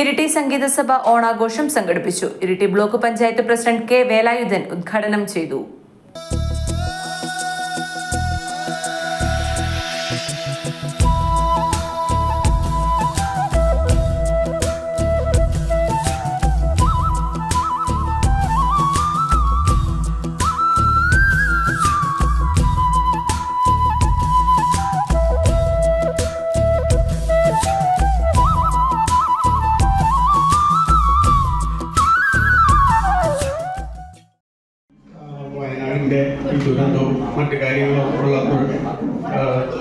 ഇരിട്ടി സംഗീത സഭ ഓണാഘോഷം സംഘടിപ്പിച്ചു. Iritty block panchayat president K Velayudhan ഉദ്ഘാടനം ചെയ്തു. ഈ ദുരന്തവും മറ്റു കാര്യങ്ങളും ഉള്ളപ്പോൾ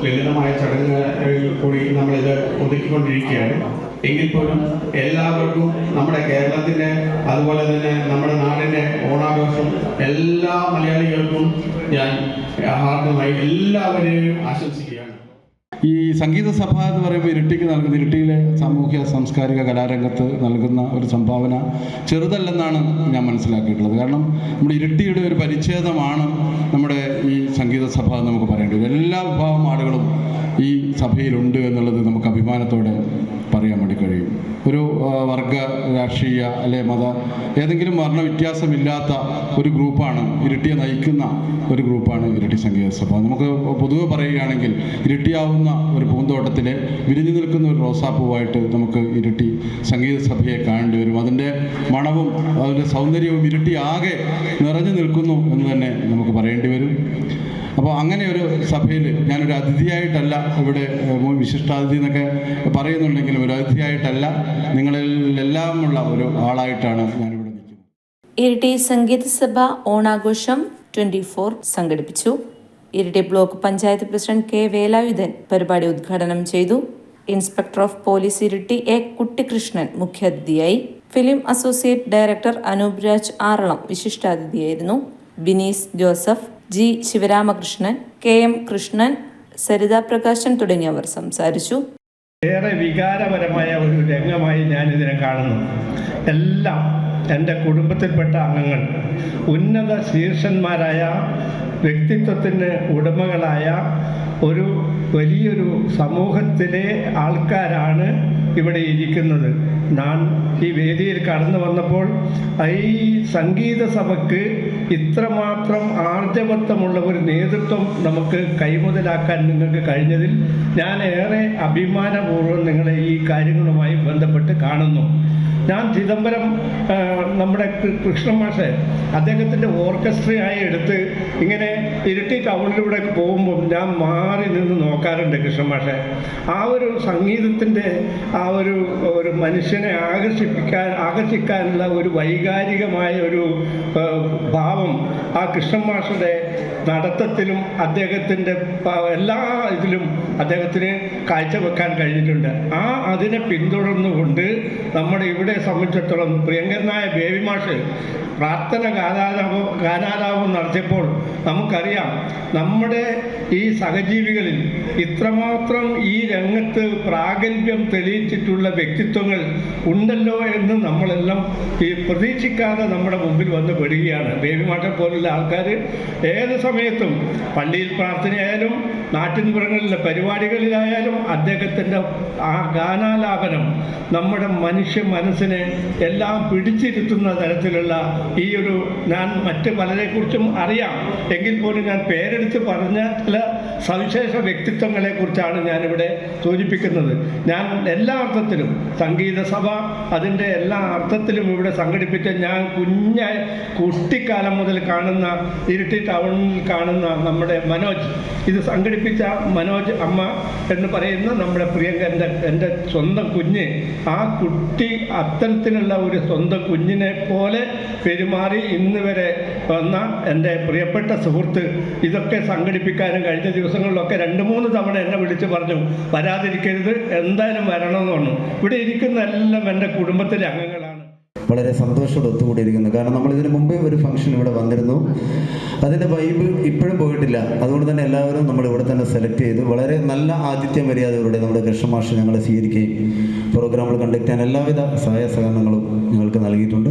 ലളിതമായ ചടങ്ങുകളിൽ കൂടി നമ്മളിത് ഒതുക്കിക്കൊണ്ടിരിക്കുകയാണ്. എങ്കിൽ പോലും എല്ലാവർക്കും നമ്മുടെ കേരളത്തിന്റെ അതുപോലെ തന്നെ നമ്മുടെ നാടിന്റെ ഓണാഘോഷം എല്ലാ മലയാളികൾക്കും ഞാൻ ഹാർദ്ദമായി എല്ലാവരെയും ആശംസിക്കുകയാണ്. ഈ സംഗീത സഭ എന്ന് പറയുമ്പോൾ ഇരിട്ടിക്ക് നൽകുന്ന ഇരട്ടിയിലെ സാമൂഹ്യ സാംസ്കാരിക കലാരംഗത്ത് നൽകുന്ന ഒരു സംഭാവന ചെറുതല്ലെന്നാണ് ഞാൻ മനസ്സിലാക്കിയിട്ടുള്ളത്. കാരണം നമ്മുടെ ഇരട്ടിയുടെ ഒരു പരിച്ഛേദമാണ് നമ്മുടെ ഈ സംഗീത സഭ എന്ന് നമുക്ക് പറയേണ്ടി വരും. എല്ലാ വിഭാഗം ആളുകളും ഈ സഭയിലുണ്ട് എന്നുള്ളത് നമുക്ക് അഭിമാനത്തോടെ പറയാൻ വേണ്ടി കഴിയും. ഒരു വർഗ രാഷ്ട്രീയ അല്ലെ മത ഏതെങ്കിലും വർണ വ്യത്യാസമില്ലാത്ത ഒരു ഗ്രൂപ്പാണ് ഇരട്ടിയെ നയിക്കുന്ന ഒരു ഗ്രൂപ്പാണ് ഇരട്ടി സംഗീത സഭ. നമുക്ക് പൊതുവെ പറയുകയാണെങ്കിൽ ഇരട്ടിയാവുന്ന ഒരു പൂന്തോട്ടത്തിലെ വിരിഞ്ഞു നിൽക്കുന്ന ഒരു റോസാപ്പൂവായിട്ട് നമുക്ക് ഇരട്ടി സംഗീത സഭയെ കാണേണ്ടി വരും. അതിന്റെ മണവും അതിന്റെ സൗന്ദര്യവും ഇരിട്ടി ആകെ നിറഞ്ഞു നിൽക്കുന്നു എന്ന് തന്നെ നമുക്ക് പറയേണ്ടി വരും. അപ്പോൾ അങ്ങനെ ഒരു സഭയിൽ ഞാനൊരു അതിഥിയായിട്ടല്ല ഇവിടെ വിശിഷ്ടാതിഥി എന്നൊക്കെ പറയുന്നുണ്ടെങ്കിലും ഒരു അതിഥിയായിട്ടല്ല നിങ്ങളിൽ എല്ലാമുള്ള ഒരു ആളായിട്ടാണ് ഞാനിവിടെ നിൽക്കുന്നത്. ഇരിട്ടി സംഗീത സഭ ഓണാഘോഷം ട്വന്റി ഫോർ സംഘടിപ്പിച്ചു. Iritty block panchayat president K Velayudhan പരിപാടി ഉദ്ഘാടനം ചെയ്തു. Inspector of police Iritty A Kuttikrishnan മുഖ്യാതിഥിയായി. Film associate director Anoop Raj Aralam വിശിഷ്ടാതിഥിയായിരുന്നു. Binees Joseph G Sivaramakrishnan K M Krishnan Saritha Prakashan തുടങ്ങിയവർ സംസാരിച്ചു. ഏറെ വികാരപരമായ ഒരു രംഗമായി ഞാൻ ഇതിനെ കാണുന്നു. എല്ലാം എന്റെ കുടുംബത്തിൽപ്പെട്ട അംഗങ്ങൾ ഉന്നത ശീർഷന്മാരായ വ്യക്തിത്വത്തിന് ഉടമകളായ ഒരു വലിയൊരു സമൂഹത്തിലെ ആൾക്കാരാണ് ഇവിടെ ഇരിക്കുന്നത്. ഞാൻ ഈ വേദിയിൽ കടന്നു വന്നപ്പോൾ ഈ സംഗീത സഭയ്ക്ക് ഇത്രമാത്രം ആർജവത്വമുള്ള ഒരു നേതൃത്വം നമുക്ക് കൈമുതലാക്കാൻ നിങ്ങൾക്ക് കഴിഞ്ഞതിൽ ഞാൻ ഏറെ അഭിമാനപൂർവം നിങ്ങളെ ഈ കാര്യങ്ങളുമായി ബന്ധപ്പെട്ട് കാണുന്നു. ഞാൻ ചിദംബരം നമ്മുടെ കൃ- കൃഷ്ണൻ മാഷ് അദ്ദേഹത്തിന്റെ ഓർക്കസ്ട്രയായി എടുത്ത് ഇങ്ങനെ ഇരുട്ടി ടൗണിലൂടെ പോകുമ്പോൾ ഞാൻ മാറി നിന്ന് നോക്കാറുണ്ട് കൃഷ്ണൻ മാഷെ. ആ ഒരു സംഗീതത്തിന്റെ ആ ഒരു ഒരു മനുഷ്യനെ ആകർഷിപ്പിക്കാൻ ആകർഷിക്കാനുള്ള ഒരു വൈകാരികമായ ഒരു ഭാവം ആ കൃഷ്ണൻ മാഷയുടെ നടത്തത്തിലും അദ്ദേഹത്തിന്റെ എല്ലാ ഇതിലും അദ്ദേഹത്തിന് കാഴ്ചവെക്കാൻ കഴിഞ്ഞിട്ടുണ്ട്. ആ അതിനെ പിന്തുടർന്നുകൊണ്ട് നമ്മുടെ ഇവിടെ സംബന്ധിച്ചിടത്തോളം പ്രിയങ്കരനായ ബേബി മാഷ് പ്രാർത്ഥന ഗാനാലാപം ഗാനാലാപം നടത്തിയപ്പോൾ നമുക്കറിയാം നമ്മുടെ ഈ സഹജീവികളിൽ ഇത്രമാത്രം ഈ രംഗത്ത് പ്രാഗൽഭ്യം തെളിയിച്ചിട്ടുള്ള വ്യക്തിത്വങ്ങൾ ഉണ്ടല്ലോ എന്ന് നമ്മളെല്ലാം ഈ പ്രതീക്ഷിക്കാതെ നമ്മുടെ മുമ്പിൽ വന്ന് പെടുകയാണ്. ബേബി മാഷെ പോലുള്ള ആൾക്കാർ ഏത് സമയത്തും പള്ളിയിൽ പ്രാർത്ഥനയായാലും നാട്ടിൻപുറങ്ങളിലെ പരിപാടികളിലായാലും അദ്ദേഹത്തിന്റെ ആ ഗാനാലാപനം നമ്മുടെ മനുഷ്യ മനസ്സിനെ എല്ലാം പിടിച്ചിരുത്തുന്ന തരത്തിലുള്ള ഈ ഒരു ഞാൻ മറ്റ് പലരെക്കുറിച്ചും അറിയാം. എങ്കിൽ പോലും ഞാൻ പേരെടുത്ത് പറഞ്ഞ ചില സവിശേഷ വ്യക്തിത്വങ്ങളെ കുറിച്ചാണ് ഞാനിവിടെ സൂചിപ്പിക്കുന്നത്. ഞാൻ എല്ലാ അർത്ഥത്തിലും സംഗീത സഭ അതിന്റെ എല്ലാ അർത്ഥത്തിലും ഇവിടെ സംഘടിപ്പിച്ച ഞാൻ കുഞ്ഞ കുട്ടിക്കാലം മുതൽ കാണുന്ന ഇരിട്ടി ടൗണിൽ കാണുന്ന നമ്മുടെ മനോജ്. ഇത് സംഘടിപ്പിച്ച മനോജ് അമ്മ എന്ന് പറയുന്ന നമ്മുടെ പ്രിയങ്കരന്റെ എന്റെ സ്വന്തം കുഞ്ഞ്. ആ കുട്ടി അത്തരത്തിലുള്ള ഒരു സ്വന്തം കുഞ്ഞിനെ പോലെ പെരുമാറി ഇന്ന് വരെ വന്ന എന്റെ പ്രിയപ്പെട്ട സുഹൃത്ത്. ഇതൊക്കെ സംഘടിപ്പിക്കാനും കഴിഞ്ഞ ദിവസങ്ങളിലൊക്കെ രണ്ട് മൂന്ന് തവണ എന്നെ വിളിച്ച് പറഞ്ഞു വരാതിരിക്കരുത് എന്തായാലും വരണമെന്ന് പറഞ്ഞു. ഇവിടെ ഇരിക്കുന്ന എല്ലാം എന്റെ കുടുംബത്തിലെ അംഗങ്ങളാണ്. വളരെ സന്തോഷത്തോടെ ഒത്തുകൂടിയിരിക്കുന്നു. കാരണം നമ്മൾ ഇതിനു മുമ്പേ ഒരു ഫംഗ്ഷൻ ഇവിടെ വന്നിരുന്നു. അതിന്റെ വൈബ് ഇപ്പോഴും പോയിട്ടില്ല. അതുകൊണ്ട് തന്നെ എല്ലാവരും നമ്മൾ ഇവിടെ തന്നെ സെലക്ട് ചെയ്തു. വളരെ നല്ല ആതിഥ്യ മര്യാദയോടെ നമ്മുടെ കൃഷ്ണമാഷ് ഞങ്ങളെ സ്വീകരിക്കുകയും പ്രോഗ്രാമുകൾ കണ്ടക്ട് ചെയ്യാൻ എല്ലാവിധ സഹായ സഹകരണങ്ങളും ഞങ്ങൾക്ക് നൽകിയിട്ടുണ്ട്.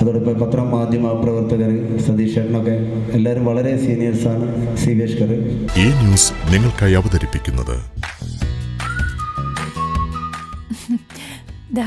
അതോടൊപ്പം പത്രം മാധ്യമ പ്രവർത്തകർ സതീഷ് ചേട്ടനൊക്കെ എല്ലാവരും വളരെ സീനിയേഴ്സാണ് സി വി എഷ്കർ ഈ ന്യൂസ് നിങ്ങൾക്കായി അവതരിപ്പിക്കുന്നത്. ദാ